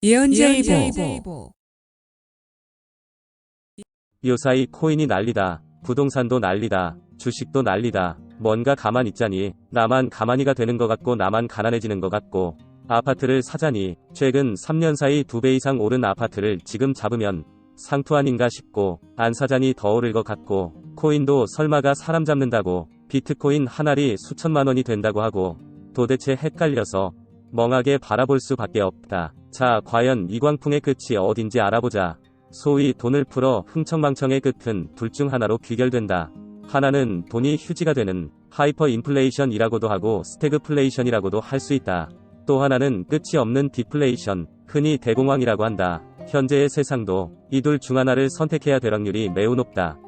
예언자이보 요사이 코인이 난리다. 부동산도 난리다. 주식도 난리다. 뭔가 가만 있자니 나만 가만히가 되는 것 같고 나만 가난해지는 것 같고 아파트를 사자니 최근 3년 사이 두 배 이상 오른 아파트를 지금 잡으면 상투 아닌가 싶고 안 사자니 더 오를 것 같고 코인도 설마가 사람 잡는다고 비트코인 한 알이 수천만 원이 된다고 하고 도대체 헷갈려서 멍하게 바라볼 수밖에 없다. 자, 과연 이 광풍의 끝이 어딘지 알아보자. 소위 돈을 풀어 흥청망청의 끝은 둘 중 하나로 귀결된다. 하나는 돈이 휴지가 되는 하이퍼 인플레이션이라고도 하고 스태그플레이션이라고도 할 수 있다. 또 하나는 끝이 없는 디플레이션, 흔히 대공황이라고 한다. 현재의 세상도 이 둘 중 하나를 선택해야 될 확률이 매우 높다.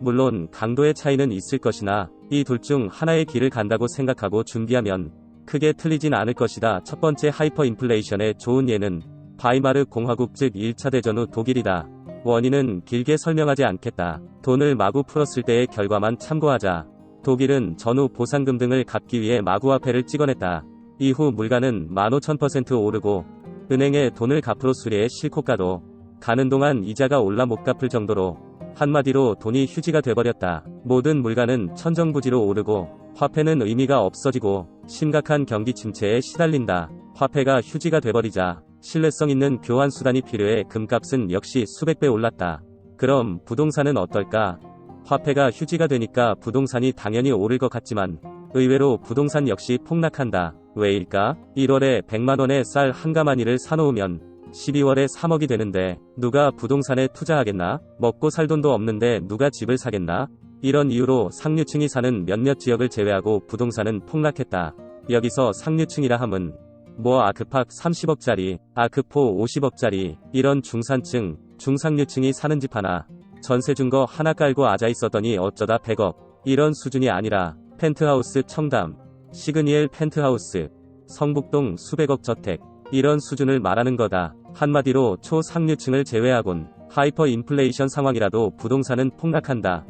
물론 강도의 차이는 있을 것이나 이 둘 중 하나의 길을 간다고 생각하고 준비하면 크게 틀리진 않을 것이다. 첫 번째 하이퍼 인플레이션의 좋은 예는 바이마르 공화국 즉 1차 대전 후 독일이다. 원인은 길게 설명하지 않겠다. 돈을 마구 풀었을 때의 결과만 참고하자. 독일은 전후 보상금 등을 갚기 위해 마구화폐를 찍어냈다. 이후 물가는 15,000% 오르고 은행에 돈을 갚으로 수리해 실컷 가도 가는 동안 이자가 올라 못 갚을 정도로 한마디로 돈이 휴지가 돼버렸다. 모든 물가는 천정부지로 오르고 화폐는 의미가 없어지고 심각한 경기 침체에 시달린다. 화폐가 휴지가 돼버리자 신뢰성 있는 교환 수단이 필요해 금값은 역시 수백 배 올랐다. 그럼 부동산은 어떨까? 화폐가 휴지가 되니까 부동산이 당연히 오를 것 같지만 의외로 부동산 역시 폭락한다. 왜일까? 1월에 100만원에 쌀한 가마니를 사놓으면 12월에 3억이 되는데 누가 부동산에 투자하겠나? 먹고 살 돈도 없는데 누가 집을 사겠나? 이런 이유로 상류층이 사는 몇몇 지역을 제외하고 부동산은 폭락했다. 여기서 상류층이라 함은 뭐 아크팍 30억짜리, 아크포 50억짜리 이런 중산층, 중상류층이 사는 집 하나 전세 준 거 하나 깔고 아자 있었더니 어쩌다 100억 이런 수준이 아니라 펜트하우스 청담, 시그니엘 펜트하우스, 성북동 수백억 저택 이런 수준을 말하는 거다. 한마디로 초상류층을 제외하곤 하이퍼 인플레이션 상황이라도 부동산은 폭락한다.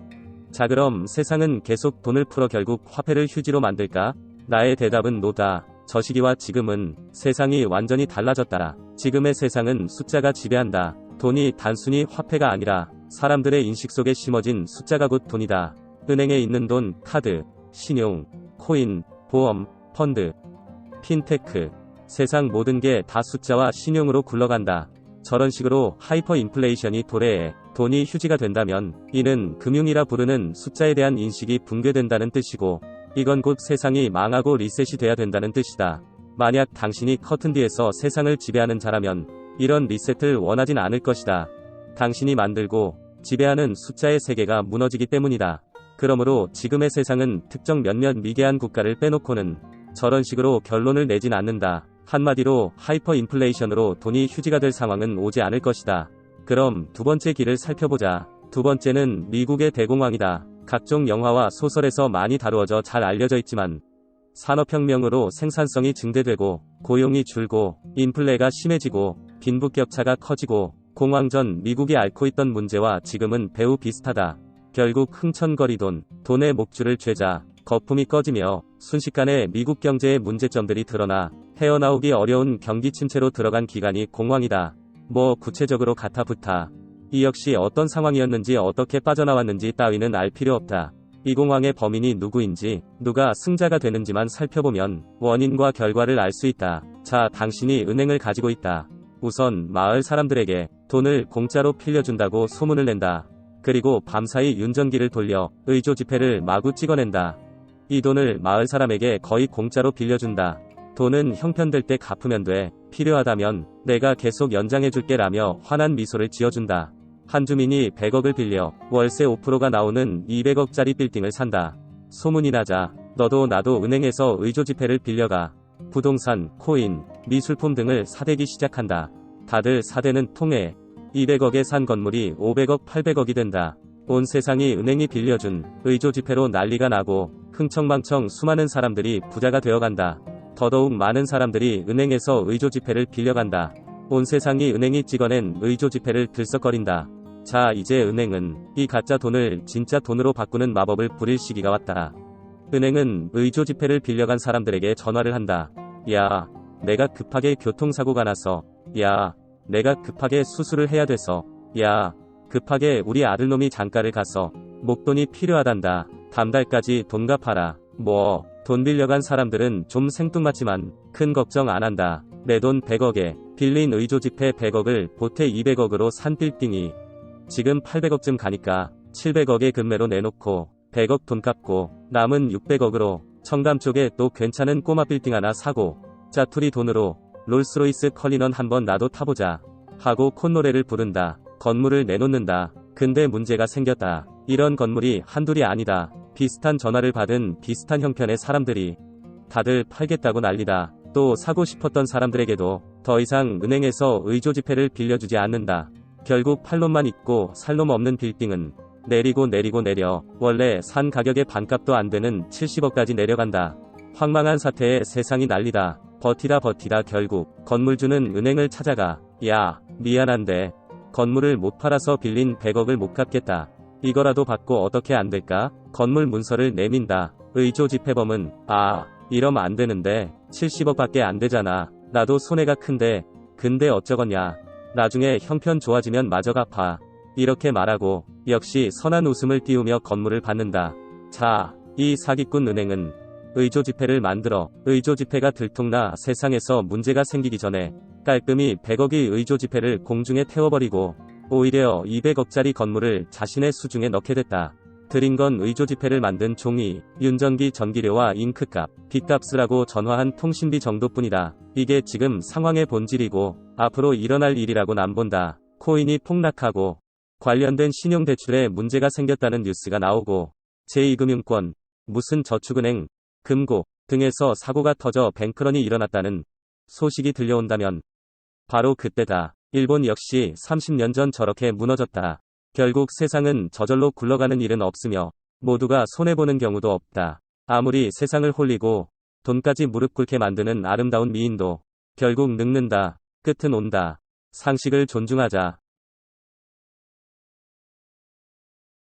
자 그럼 세상은 계속 돈을 풀어 결국 화폐를 휴지로 만들까? 나의 대답은 노다. 저 시기와 지금은 세상이 완전히 달라졌다. 지금의 세상은 숫자가 지배한다. 돈이 단순히 화폐가 아니라 사람들의 인식 속에 심어진 숫자가 곧 돈이다. 은행에 있는 돈, 카드, 신용, 코인, 보험, 펀드, 핀테크. 세상 모든 게 다 숫자와 신용으로 굴러간다. 저런 식으로 하이퍼 인플레이션이 도래해 돈이 휴지가 된다면 이는 금융이라 부르는 숫자에 대한 인식이 붕괴된다는 뜻이고 이건 곧 세상이 망하고 리셋이 돼야 된다는 뜻이다. 만약 당신이 커튼 뒤에서 세상을 지배하는 자라면 이런 리셋을 원하진 않을 것이다. 당신이 만들고 지배하는 숫자의 세계가 무너지기 때문이다. 그러므로 지금의 세상은 특정 몇몇 미개한 국가를 빼놓고는 저런 식으로 결론을 내진 않는다. 한마디로 하이퍼 인플레이션으로 돈이 휴지가 될 상황은 오지 않을 것이다. 그럼 두 번째 길을 살펴보자. 두 번째는 미국의 대공황이다. 각종 영화와 소설에서 많이 다루어져 잘 알려져 있지만 산업혁명으로 생산성이 증대되고 고용이 줄고 인플레가 심해지고 빈부격차가 커지고 공황 전 미국이 앓고 있던 문제와 지금은 매우 비슷하다. 결국 흥천거리돈, 돈의 목줄을 죄자, 거품이 꺼지며 순식간에 미국 경제의 문제점들이 드러나 헤어나오기 어려운 경기 침체로 들어간 기간이 공황이다. 뭐 구체적으로 가타부타. 이 역시 어떤 상황이었는지 어떻게 빠져나왔는지 따위는 알 필요 없다. 이 공황의 범인이 누구인지, 누가 승자가 되는지만 살펴보면 원인과 결과를 알 수 있다. 자, 당신이 은행을 가지고 있다. 우선 마을 사람들에게 돈을 공짜로 빌려준다고 소문을 낸다. 그리고 밤사이 윤전기를 돌려 의조 지폐를 마구 찍어낸다. 이 돈을 마을 사람에게 거의 공짜로 빌려준다. 돈은 형편될 때 갚으면 돼. 필요하다면 내가 계속 연장해줄게 라며 환한 미소를 지어준다. 한 주민이 100억을 빌려 월세 5%가 나오는 200억짜리 빌딩을 산다. 소문이 나자 너도 나도 은행에서 의조 지폐를 빌려가 부동산, 코인, 미술품 등을 사대기 시작한다. 다들 사대는 통해 200억에 산 건물이 500억, 800억이 된다. 온 세상이 은행이 빌려준 의조 지폐로 난리가 나고 흥청망청 수많은 사람들이 부자가 되어간다. 더더욱 많은 사람들이 은행에서 의조 지폐를 빌려간다. 온 세상이 은행이 찍어낸 의조 지폐를 들썩거린다. 자, 이제 은행은 이 가짜 돈을 진짜 돈으로 바꾸는 마법을 부릴 시기가 왔다. 은행은 의조 지폐를 빌려간 사람들에게 전화를 한다. 야, 내가 급하게 교통사고가 나서 야, 내가 급하게 수술을 해야 돼서. 야, 급하게 우리 아들놈이 장가를 가서 목돈이 필요하단다. 다음 달까지 돈 갚아라. 뭐, 돈 빌려간 사람들은 좀 생뚱맞지만 큰 걱정 안 한다. 내 돈 100억에 빌린 의조지폐 100억을 보태 200억으로 산 빌딩이 지금 800억쯤 가니까 700억의 금매로 내놓고 100억 돈 갚고 남은 600억으로 청담 쪽에 또 괜찮은 꼬마 빌딩 하나 사고 짜투리 돈으로 롤스로이스 컬리넌 한번 나도 타보자 하고 콧노래를 부른다. 건물을 내놓는다. 근데 문제가 생겼다. 이런 건물이 한둘이 아니다. 비슷한 전화를 받은 비슷한 형편의 사람들이 다들 팔겠다고 난리다. 또 사고 싶었던 사람들에게도 더 이상 은행에서 의조 지폐를 빌려주지 않는다. 결국 팔놈만 있고 살놈 없는 빌딩은 내리고 내리고 내려 원래 산 가격의 반값도 안 되는 70억까지 내려간다. 황망한 사태에 세상이 난리다. 버티다 버티다 결국 건물주는 은행을 찾아가 야 미안한데 건물을 못 팔아서 빌린 100억을 못 갚겠다. 이거라도 받고 어떻게 안 될까? 건물 문서를 내민다. 의조 집회범은 아 이러면 안 되는데 70억밖에 안 되잖아. 나도 손해가 큰데 근데 어쩌겠냐. 나중에 형편 좋아지면 마저 갚아. 이렇게 말하고 역시 선한 웃음을 띄우며 건물을 받는다. 자, 이 사기꾼 은행은 의조 지폐를 만들어 의조 지폐가 들통나 세상에서 문제가 생기기 전에 깔끔히 100억의 의조 지폐를 공중에 태워버리고 오히려 200억짜리 건물을 자신의 수중에 넣게 됐다. 드린 건 의조 지폐를 만든 종이, 윤전기 전기료와 잉크값, 빚값을 하고 전화한 통신비 정도뿐이다. 이게 지금 상황의 본질이고 앞으로 일어날 일이라고는 안 본다. 코인이 폭락하고 관련된 신용대출에 문제가 생겼다는 뉴스가 나오고 제2금융권, 무슨 저축은행, 금고 등에서 사고가 터져 뱅크런이 일어났다는 소식이 들려온다면 바로 그때다. 일본 역시 30년 전 저렇게 무너졌다. 결국 세상은 저절로 굴러가는 일은 없으며 모두가 손해보는 경우도 없다. 아무리 세상을 홀리고 돈까지 무릎 꿇게 만드는 아름다운 미인도 결국 늙는다. 끝은 온다. 상식을 존중하자.